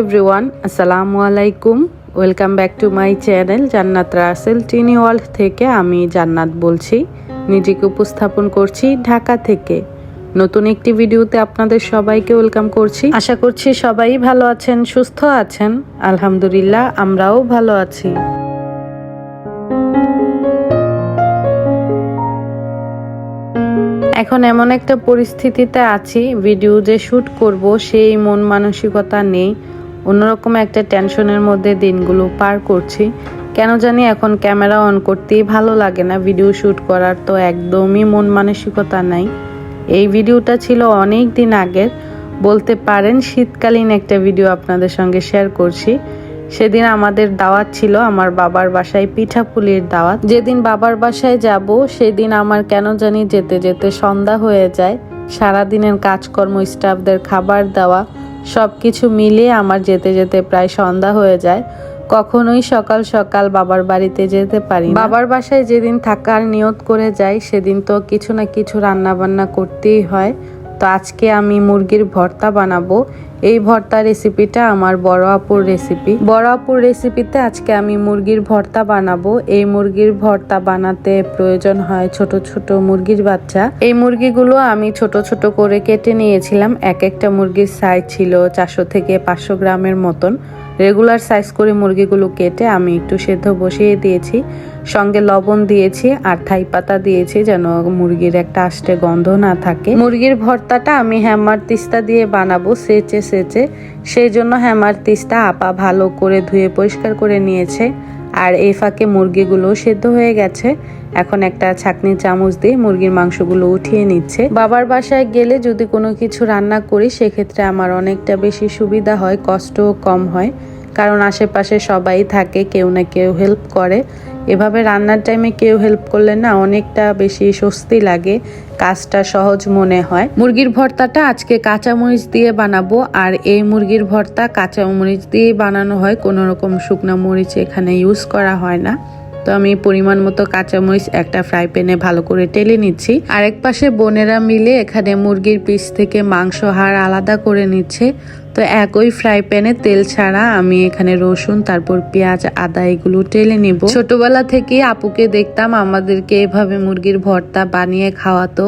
Everyone আসসালামু আলাইকুম welcome back to my channel Jannat Rasel Tini world থেকে আমি জান্নাত বলছি। নিজেকে উপস্থাপন করছি ঢাকা থেকে। নতুন একটি ভিডিওতে আপনাদের সবাইকে ওয়েলকাম করছি। আশা করছি সবাই ভালো আছেন, সুস্থ আছেন। আলহামদুলিল্লাহ, আমরাও ভালো আছি। এখন এমন একটা পরিস্থিতিতে আছি ভিডিও যে শ্যুট করব সেই মন মানসিকতা নেই। অন্যরকম একটা টেনশনের মধ্যে দিনগুলো পার করছি। কেন জানি এখন ক্যামেরা অন করতেই ভালো লাগে না ভিডিও শ্যুট করার তো একদমই মন মানসিকতা নাই। এই ভিডিওটা ছিল অনেক দিন আগের। বলতে পারেন শীতকালীন একটা ভিডিও আপনাদের সঙ্গে শেয়ার করছি। সেদিন আমাদের দাওয়াত ছিল আমার বাবার বাসায় পিঠাপুলির দাওয়াত। যেদিন বাবার বাসায় যাব, সেদিন আমার কেন জানি যেতে যেতে সন্ধ্যা হয়ে যায়। সারাদিনের কাজকর্ম, স্টাফদের খাবার দেওয়া সব কিছু মিলিয়ে আমার যেতে যেতে প্রায় সন্ধ্যা হয়ে যায়। কখনোই সকাল সকাল বাবার বাড়িতে যেতে পারি বাবার বাসায় যেদিন থাকার নিয়ত করে যাই, সেদিন তো কিছু না কিছু রান্না বান্না করতেই হয়। তো আজকে আমি মুরগির ভর্তা বানাবো। এই ভর্তা রেসিপিটা আমার বড় আপুর রেসিপি বড় আপুর রেসিপিতে আজকে আমি মুরগির ভর্তা বানাবো। এই মুরগির ভর্তা বানাতে প্রয়োজন হয় ছোট ছোট মুরগির বাচ্চা। এই মুরগিগুলো আমি ছোট ছোট করে কেটে নিয়েছিলাম। এক একটা মুরগির সাইজ ছিল চারশো থেকে পাঁচশো গ্রামের মতন। রেগুলার সাইজ করে মুরগিগুলো কেটে আমি একটু সেদ্ধ বসিয়ে দিয়েছি। সঙ্গে লবণ দিয়েছি আর থাই পাতা দিয়েছি যেন মুরগির একটা আষ্টে গন্ধ না থাকে। মুরগির ভর্তাটা আমি হ্যামার তিস্তা দিয়ে বানাবো সেচে সেচে। সেই জন্য হ্যামার তিস্তা আপা ভালো করে ধুয়ে পরিষ্কার করে নিয়েছে। আর এই ফাঁকে মুরগিগুলো সেদ্ধ হয়ে গেছে। এখন একটা ছাকনি চামচ দিয়ে মুরগির মাংসগুলো উঠিয়ে নিচ্ছে। বাবার বাসায় গেলে যদি কোনো কিছু রান্না করি, সেক্ষেত্রে আমার অনেকটা বেশি সুবিধা হয়, কষ্টও কম হয়। কারণ আশেপাশে সবাই থাকে, কেউ না কেউ হেল্প করে। এভাবে রান্নার টাইমে কেউ হেল্প করলে না অনেকটা বেশি স্বস্তি লাগে, কাজটা সহজ মনে হয়। মুরগির ভর্তাটা আজকে কাঁচামরিচ দিয়ে বানাবো, আর এই মুরগির ভর্তা কাঁচামরিচ দিয়ে বানানো হয়, কোনো রকম শুকনো মরিচ এখানে ইউজ করা হয় না। তো আমি পরিমাণ মতো কাঁচামরিচ একটা ফ্রাই প্যানে ভালো করে টেলে নিচ্ছি। আরেক পাশে বোনেরা মিলে এখানে মুরগির পিস থেকে মাংস হাড় আলাদা করে নিচ্ছে। তো একই ফ্রাই প্যানে তেল ছাড়া আমি এখানে রসুন, তারপর পেঁয়াজ, আদা এগুলো টেলে নিব। ছোটবেলা থেকে আপুকে দেখতাম আমাদেরকে এভাবে মুরগির ভর্তা বানিয়ে খাওয়াতো।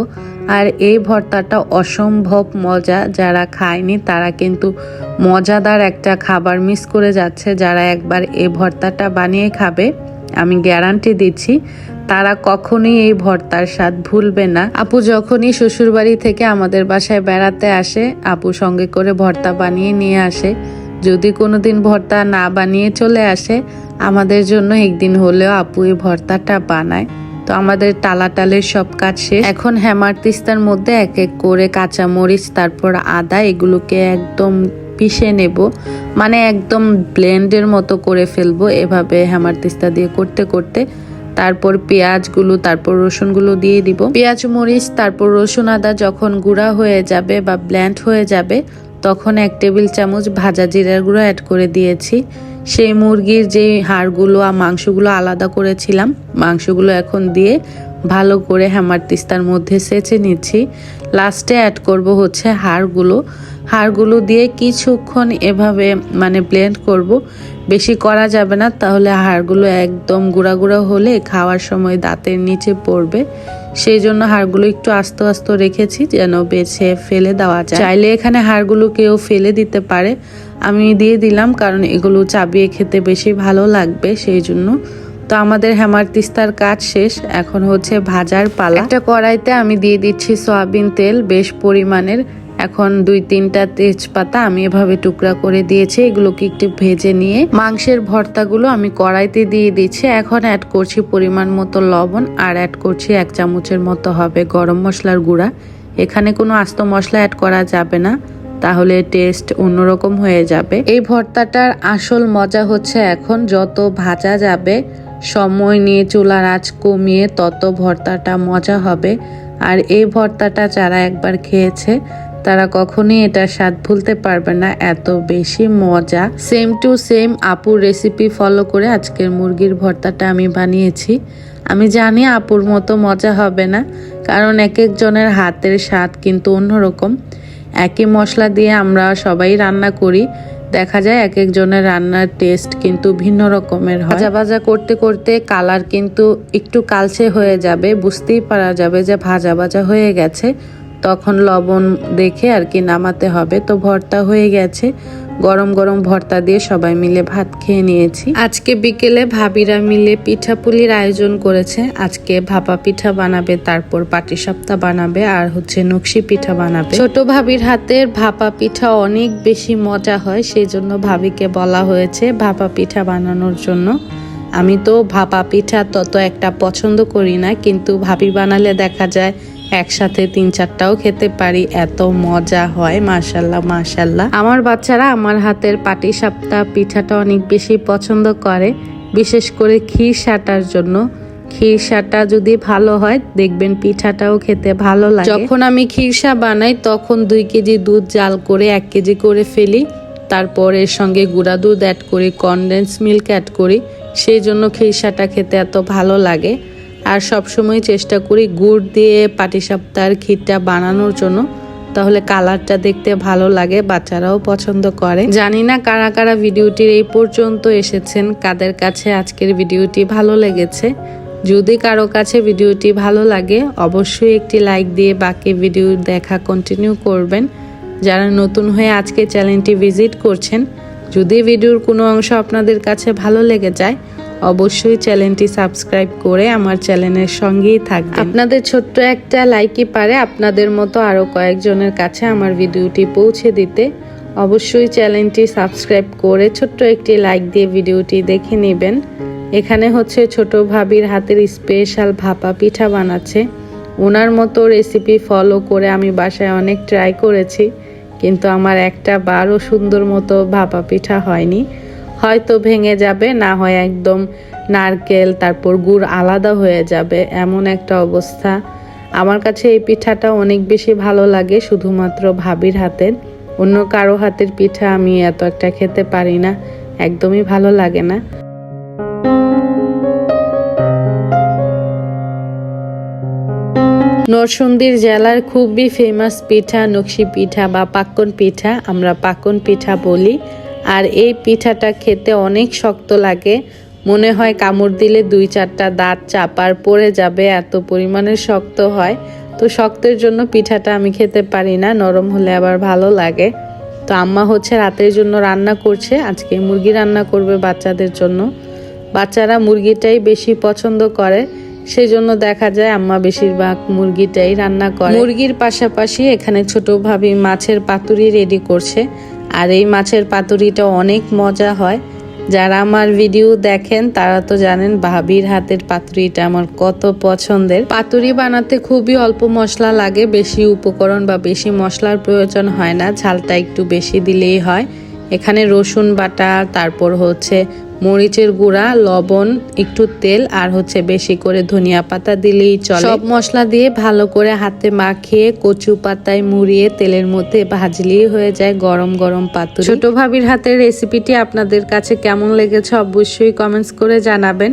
আর এই ভর্তাটা অসম্ভব মজা, যারা খায়নি তারা কিন্তু মজাদার একটা খাবার মিস করে যাচ্ছে, যারা একবার এই ভর্তাটা বানিয়ে খাবে। আমি গ্যারান্টি দিচ্ছি। তারা কখনোই এই ভর্তার স্বাদ ভুলবে না। আপু যখনই শ্বশুরবাড়ি থেকে আমাদের বাসায় বেড়াতে আসে, আপু সঙ্গে করে ভর্তা বানিয়ে নিয়ে আসে। যদি কোনোদিন ভর্তা না বানিয়ে চলে আসে, আমাদের জন্য একদিন হলেও আপু এই ভর্তাটা বানায়। তো আমাদের টালাটালের সব কাজ শেষ। এখন হ্যামার তিস্তার মধ্যে এক এক করে কাঁচা মরিচ তারপর আদা, এগুলোকে একদম পিষে নেব। মানে একদম ব্লেন্ডের মতো করে ফেলব এভাবে হ্যামার তিস্তা দিয়ে করতে করতে। তারপর পেঁয়াজগুলো, তারপর রসুনগুলো দিয়ে দিব। পেঁয়াজ, মরিচ, তারপর রসুন, আদা যখন গুঁড়া হয়ে যাবে বা ব্ল্যান্ড হয়ে যাবে, তখন এক টেবিল চামচ ভাজা জিরার গুঁড়ো অ্যাড করে দিয়েছি। সেই মুরগির যে হাড়গুলো আর মাংসগুলো আলাদা করেছিলাম, মাংসগুলো এখন দিয়ে ভালো করে হ্যামার তিস্তার মধ্যে সেচে নিচ্ছি। লাস্টে অ্যাড করব হচ্ছে হাড়গুলো। হাড়গুলো দিয়ে কিছুক্ষণ এভাবে মানে ব্লেন্ড করব। বেশি করা যাবে না, তাহলে হাড়গুলো একদম গুঁড়া গুঁড়া হলে খাওয়ার সময় দাঁতের নিচে পড়বে। সেই জন্য হাড়গুলো একটু আস্তে আস্তে রেখেছি যেন বেছে ফেলে দেওয়া যায়। চাইলে এখানে হাড়গুলো কেউ ফেলে দিতে পারে। আমি দিয়ে দিলাম কারণ এগুলো চাবিয়ে খেতে বেশি ভালো লাগবে সেই জন্য। তো আমাদের হ্যামার তিস্তার কাজ শেষ, এখন হচ্ছে ভাজার পালা। একটা কড়াইতে আমি দিয়ে দিচ্ছি সয়াবিন তেল, বেশ পরিমাণের এখন দুই তিনটা তেজপাতা আমি এভাবে টুকরা করে দিয়েছি, এগুলোকে একটু ভেজে নিয়ে মাংসের ভর্তাগুলো আমি কড়াইতে দিয়ে দিচ্ছি। এখন অ্যাড করছি পরিমাণ মতো লবণ আর অ্যাড করছি এক চামচের মতো হবে গরম মশলার গুঁড়া। এখানে কোনো আস্ত মশলা অ্যাড করা যাবে না, তাহলে টেস্ট অন্যরকম হয়ে যাবে। এই ভর্তাটার আসল মজা হচ্ছে এখন যত ভাজা যাবে, সময় নিয়ে চুলার আঁচ কমিয়ে তত ভর্তাটা মজা হবে। আর এই ভর্তাটা যারা একবার খেয়েছে তারা কখনোই এটার স্বাদ ভুলতে পারবে না। এত বেশি মজা। সেম টু সেম আপুর রেসিপি ফলো করে আজকের মুরগির ভর্তাটা আমি বানিয়েছি। আমি জানি আপুর মতো মজা হবে না, কারণ এক একজনের হাতের স্বাদ কিন্তু অন্যরকম। একই মশলা দিয়ে আমরা সবাই রান্না করি। দেখা যায় এক একজনের রান্নার টেস্ট কিন্তু ভিন্ন রকমের ভাজা ভাজা করতে করতে কালার কিন্তু একটু কালচে হয়ে যাবে। বুঝতেই পারা যাবে যে ভাজা ভাজা হয়ে গেছে। তখন লবণ দেখে আর কি নামাতে হবে। তো ভর্তা হয়ে গেছে। গরম গরম ভর্তা দিয়ে সবাই মিলে ভাত খেয়ে নিয়েছি। আজকে বিকেলে ভাবিরা মিলে পিঠাপুলির আয়োজন করেছে। আজকে ভাপা পিঠা বানাবে, তারপর পাটিসাপ্তা বানাবে আর হচ্ছে নকশি পিঠা বানাবে। ছোট ভাবির হাতের ভাপা পিঠা অনেক বেশি মজা হয় সেই জন্য ভাবিকে বলা হয়েছে ভাপা পিঠা বানানোর জন্য। আমি তো ভাপা পিঠা তত একটা পছন্দ করি না, কিন্তু ভাবি বানালে দেখা যায় একসাথে তিন চারটাও খেতে পারি, এত মজা হয়, মাশাল্লাহ মাশাল্লাহ। আমার বাচ্চারা আমার হাতের পাটি সাপ্তাহ পিঠাটা অনেক বেশি পছন্দ করে, বিশেষ করে ক্ষীর সাটার জন্য। ক্ষীর সাটা যদি ভালো হয়, দেখবেন পিঠাটাও খেতে ভালো লাগে। যখন আমি ক্ষীরসা বানাই, তখন দুই কেজি দুধ জাল করে এক কেজি করে ফেলি। তারপর এর সঙ্গে গুঁড়া দুধ অ্যাড করি কনডেন্স মিল্ক অ্যাড করি। সেই জন্য ক্ষীরসাটা খেতে এত ভালো লাগে। আর সবসময় চেষ্টা করি গুড় দিয়ে পাটিসাপ্তার ক্ষীরটা বানানোর জন্য। তাহলে কালারটা দেখতে ভালো লাগে, বাচ্চারাও পছন্দ করে। জানি না কারা কারা ভিডিওটির এই পর্যন্ত এসেছেন, কাদের কাছে আজকের ভিডিওটি ভালো লেগেছে। যদি কারও কাছে ভিডিওটি ভালো লাগে, অবশ্যই একটি লাইক দিয়ে বাকি ভিডিও দেখা কন্টিনিউ করবেন। যারা নতুন হয়ে আজকে চ্যানেলটি ভিজিট করছেন, যদি ভিডিওর কোনো অংশ আপনাদের কাছে ভালো লেগে যায় অবশ্যই চ্যানেলটি সাবস্ক্রাইব করে আমার চ্যানেলের সঙ্গেই থাকবেন। আপনাদের ছোট্ট একটা লাইকই পারে আপনাদের মতো আরও কয়েকজনের কাছে আমার ভিডিওটি পৌঁছে দিতে। অবশ্যই চ্যানেলটি সাবস্ক্রাইব করে ছোট্ট একটি লাইক দিয়ে ভিডিওটি দেখে নেবেন। এখানে হচ্ছে ছোট ভাবির হাতের স্পেশাল ভাপা পিঠা বানাচ্ছে। ওনার মতো রেসিপি ফলো করে আমি বাসায় অনেক ট্রাই করেছি, কিন্তু আমার একটা বারও সুন্দর মতো ভাপা পিঠা হয়নি। হয়তো ভেঙে যাবে, না হয় একদম নারকেল, তারপর গুড় আলাদা হয়ে যাবে, এমন একটা অবস্থা। আমার কাছে এই পিঠাটা অনেক বেশি ভালো লাগে, শুধুমাত্র ভাবির হাতের অন্য কারও হাতের পিঠা আমি এত একটা খেতে পারি না, একদমই ভালো লাগে না। নরসিংদীর জেলার খুবই ফেমাস পিঠা, নকশি পিঠা বা পাক্কন পিঠা, আমরা পাক্কন পিঠা বলি। আর এই পিঠাটা খেতে অনেক শক্ত লাগে। মনে হয় কামড় দিলে দুই চারটা দাঁত চাপার পড়ে যাবে, এত পরিমাণে শক্ত হয়। তো শক্তের জন্য পিঠাটা আমি খেতে পারি না, নরম হলে আবার ভালো লাগে। তো আম্মা হচ্ছে রাতের জন্য রান্না করছে, আজকে মুরগি রান্না করবে বাচ্চাদের জন্য। বাচ্চারা মুরগিটাই বেশি পছন্দ করে সেই জন্য দেখা যায় আম্মা বেশিরভাগ মুরগিটাই রান্না করে। মুরগির পাশাপাশি এখানে ছোট ভাবি মাছের পাতুরি রেডি করছে। আর এই মাছের পাতুরিটা অনেক মজা হয়। যারা আমার ভিডিও দেখেন, তারা তো জানেন ভাবির হাতের পাতুরিটা আমার কত পছন্দের। পাতুরি বানাতে খুবই অল্প মশলা লাগে, বেশি উপকরণ বা বেশি মশলার প্রয়োজন হয় না, ঝালটা একটু বেশি দিলেই হয়। এখানে রসুন বাটা, তারপর হচ্ছে মরিচের গুঁড়া লবণ একটু তেল আর হচ্ছে বেশি করে ধনিয়া পাতা দিলেই চলে। সব মশলা দিয়ে ভালো করে হাতে মাখিয়ে কচু পাতায় মুড়িয়ে তেলের মধ্যে ভাজলেই হয়ে যায় গরম গরম পাতুরি। ছোট ভাবির হাতের রেসিপিটি আপনাদের কাছে কেমন লেগেছে অবশ্যই কমেন্টস করে জানাবেন।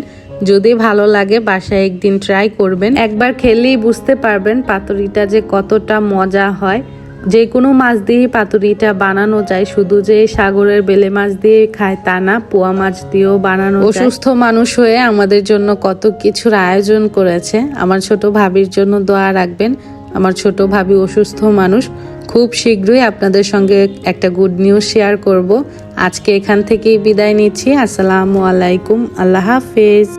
যদি ভালো লাগে বাসায় একদিন ট্রাই করবেন। একবার খেলেই বুঝতে পারবেন পাতুরিটা যে কতটা মজা হয়। যে কোনো মাছ দিয়ে পাতুরিটা বানানো যায়, শুধু যে সাগরের বেলে মাছ দিয়ে খায় তা না, পোয়া মাছ দিয়েও বানানো অসুস্থ মানুষ হয়ে আমাদের জন্য কত কিছুর আয়োজন করেছে, আমার ছোট ভাবির জন্য দোয়া রাখবেন। আমার ছোট ভাবি অসুস্থ মানুষ, খুব শীঘ্রই আপনাদের সঙ্গে একটা গুড নিউজ শেয়ার করব। আজকে এখান থেকেই বিদায় নিচ্ছি, আসসালামু আলাইকুম, আল্লাহ হাফেজ।